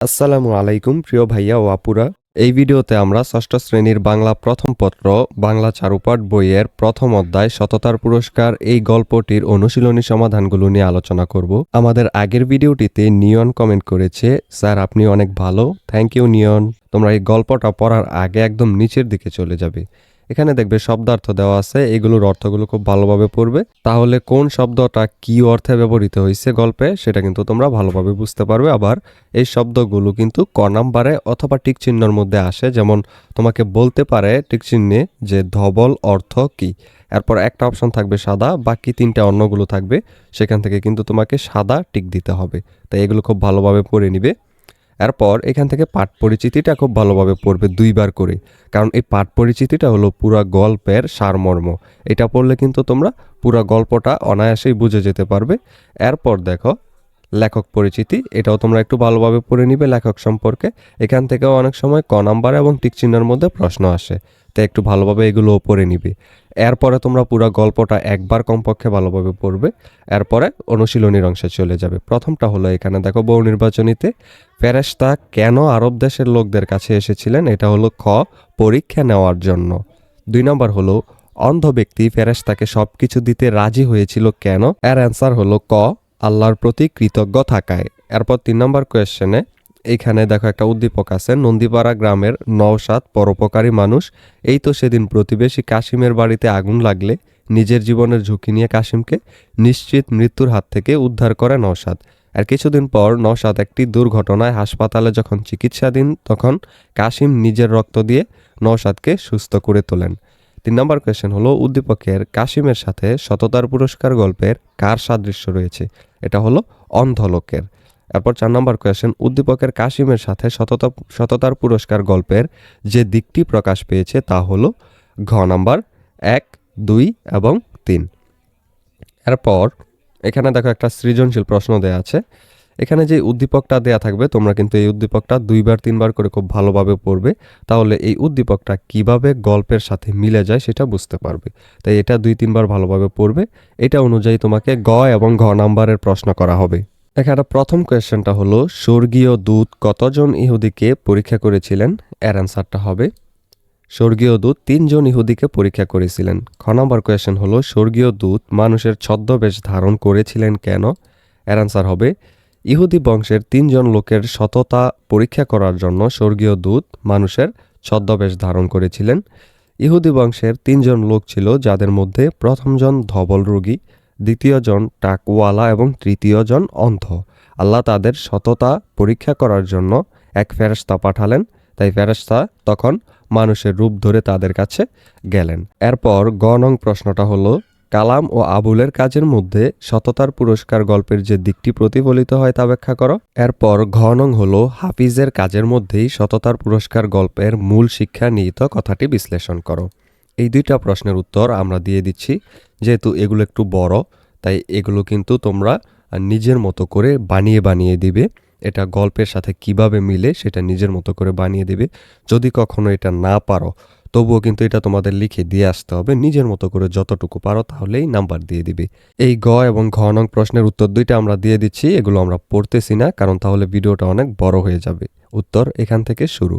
আসসালামু আলাইকুম, প্রিয় ভাইয়া ও আপুরা। এই ভিডিওতে আমরা ষষ্ঠ শ্রেণির বাংলা প্রথম পত্র, বাংলা চারুপাঠ বইয়ের প্রথম অধ্যায়, সততার পুরস্কার, এই গল্পটির অনুশীলনী সমাধানগুলো নিয়ে আলোচনা করব। আমাদের আগের ভিডিওটিতে নিয়ন কমেন্ট করেছে, স্যার, আপনি অনেক ভালো। থ্যাংক ইউ, নিয়ন। তোমরা এই গল্পটা পড়ার আগে একদম নিচের দিকে চলে যাবে। এখানে দেখবে শব্দার্থ দেওয়া আছে। এগুলোর অর্থগুলো খুব ভালোভাবে পড়বে। তাহলে কোন শব্দটা কি অর্থে ব্যবহৃত হয়েছে গল্পে, সেটা কিন্তু তোমরা ভালোভাবে বুঝতে পারবে। আবার এই শব্দগুলো কিন্তু ক নাম্বারে অথবা টিক চিহ্নর মধ্যে আসে। যেমন তোমাকে বলতে পারে টিক চিহ্নে যে ধবল অর্থ কি। এরপর একটা অপশন থাকবে সাদা, বাকি তিনটা অন্যগুলো থাকবে। সেখান থেকে কিন্তু তোমাকে সাদা টিক দিতে হবে। তাই এগুলো খুব ভালোভাবে পড়ে নিবে। এরপর এখান থেকে পাঠ পরিচিতিটা খুব ভালোভাবে পড়বে দুইবার করে। কারণ এই পাঠ পরিচিতিটা হলো পুরা গল্পের সারমর্ম। এটা পড়লে কিন্তু তোমরা পুরা গল্পটা অনায়াসেই বুঝে যেতে পারবে। এরপর দেখো লেখক পরিচিতি, এটাও তোমরা একটু ভালোভাবে পড়ে নিবে লেখক সম্পর্কে। এখান থেকেও অনেক সময় ক নাম্বার এবং টিক চিহ্নের মধ্যে প্রশ্ন আসে, তাই একটু ভালোভাবে এগুলোও পড়ে নিবে। এরপরে তোমরা পুরো গল্পটা একবার কমপক্ষে ভালোভাবে পড়বে, এরপরে অনুশীলনীর অংশে চলে যাবে। প্রথমটা হলো এখানে দেখো বহু নির্বাচনীতে, ফেরেশতা কেন আরব দেশের লোকদের কাছে এসেছিলেন? এটা হলো খ, পরীক্ষা নেওয়ার জন্য। দুই নম্বর হলো, অন্ধ ব্যক্তি ফেরেশতাকে সব কিছু দিতে রাজি হয়েছিল কেন? এর অ্যান্সার হলো ক আল্লাহর প্রতি কৃতজ্ঞ থাকায়। এরপর তিন নম্বর কোয়েশ্চেনে এইখানে দেখো একটা উদ্দীপক আছে, নন্দীপাড়া গ্রামের নওশাদ পরোপকারী মানুষ, এই তো সেদিন প্রতিবেশী কাশিমের বাড়িতে আগুন লাগলে, নিজের জীবনের ঝুঁকি নিয়ে কাশিমকে নিশ্চিত মৃত্যুর হাত থেকে উদ্ধার করে নওসাদ আর কিছুদিন পর নওশাদ একটি দুর্ঘটনায় হাসপাতালে যখন চিকিৎসাধীন, তখন কাশিম নিজের রক্ত দিয়ে নওশাদকে সুস্থ করে তোলেন। তিন নম্বর কোয়েশ্চেন হলো, উদ্দীপকের কাশিমের সাথে সততার পুরস্কার গল্পের কার সাদৃশ্য রয়েছে? এটা হলো অন্ধলোকের। এরপর চার নম্বর কোয়েশ্চেন উদ্দীপকের কাশিমের সাথে সততা, সততার পুরস্কার গল্পের যে দিকটি প্রকাশ পেয়েছে তা হলো ঘ নাম্বার, এক, দুই এবং তিন। এরপর এখানে দেখো একটা সৃজনশীল প্রশ্ন দেয়া আছে। এখানে যে উদ্দীপকটা দেয়া থাকবে, তোমরা কিন্তু এই উদ্দীপকটা দুইবার, তিনবার করে খুব ভালোভাবে পড়বে। তাহলে এই উদ্দীপকটা কীভাবে গল্পের সাথে মিলে যায় সেটা বুঝতে পারবে। তাই এটা দুই, তিনবার ভালোভাবে পড়বে। এটা অনুযায়ী তোমাকে গ এবং ঘ নাম্বারের প্রশ্ন করা হবে। এখানে প্রথম কোয়েশ্চেনটা হলো, স্বর্গীয় দূত কতজন ইহুদিকে পরীক্ষা করেছিলেন? এর অ্যান্সারটা হবে, স্বর্গীয় দূত তিনজন ইহুদিকে পরীক্ষা করেছিলেন। খ নম্বর কোয়েশ্চেন হলো, স্বর্গীয় দূত মানুষের ছদ্মবেশ ধারণ করেছিলেন কেন? এর অ্যান্সার হবে ইহুদি বংশের তিনজন লোকের সততা পরীক্ষা করার জন্য স্বর্গীয় দূত মানুষের ছদ্মবেশ ধারণ করেছিলেন। ইহুদি বংশের তিনজন লোক ছিল, যাদের মধ্যে প্রথমজন ধবল রোগী, দ্বিতীয়জন টাকওয়ালা এবং তৃতীয়জন অন্ধ। আল্লাহ তাদের সততা পরীক্ষা করার জন্য এক ফেরস্তা পাঠালেন। তাই ফেরস্তা তখন মানুষের রূপ ধরে তাদের কাছে গেলেন। এরপর গ নং প্রশ্নটা হলো কালাম ও আবুলের কাজের মধ্যে সততার পুরস্কার গল্পের যে দিকটি প্রতিফলিত হয় তা ব্যাখ্যা করো। এরপর ঘনং হলো হাফিজের কাজের মধ্যেই সততার পুরস্কার গল্পের মূল শিক্ষা নিহিত কথাটি বিশ্লেষণ করো। এই দুইটা প্রশ্নের উত্তর আমরা দিয়ে দিচ্ছি, যেহেতু এগুলো একটু বড়, তাই এগুলো কিন্তু তোমরা নিজের মতো করে বানিয়ে বানিয়ে দিবে। এটা গল্পের সাথে কীভাবে মিলে সেটা নিজের মতো করে বানিয়ে দিবে। যদি কখনো এটা না পারো তবুও কিন্তু এটা তোমাদের লিখে দিয়ে আসতে হবে। নিজের মতো করে যতটুকু পারো তাহলেই নাম্বার দিয়ে দিবে। এই গ এবং ঘ নং প্রশ্নের উত্তর দুইটা আমরা দিয়ে দিচ্ছি, এগুলো আমরা পড়তেছি না, কারণ তাহলে ভিডিওটা অনেক বড় হয়ে যাবে। উত্তর এখান থেকে শুরু।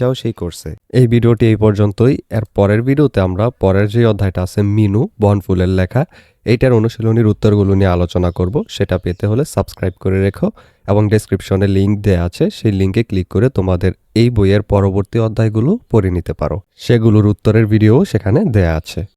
যাও সেই কোর্সে এই ভিডিওটি এই পর্যন্তই। এর পরের ভিডিওতে আমরা পরের যে অধ্যায়টা আছে মিনু, বনফুলের লেখা, এইটার অনুশীলনীর উত্তরগুলো নিয়ে আলোচনা করব। সেটা পেতে হলে সাবস্ক্রাইব করে রেখো এবং ডেসক্রিপশনে লিঙ্ক দেওয়া আছে। সেই লিঙ্কে ক্লিক করে তোমাদের এই বইয়ের পরবর্তী অধ্যায়গুলো পড়ে নিতে পারো। সেগুলোর উত্তরের ভিডিও সেখানে দেয়া আছে।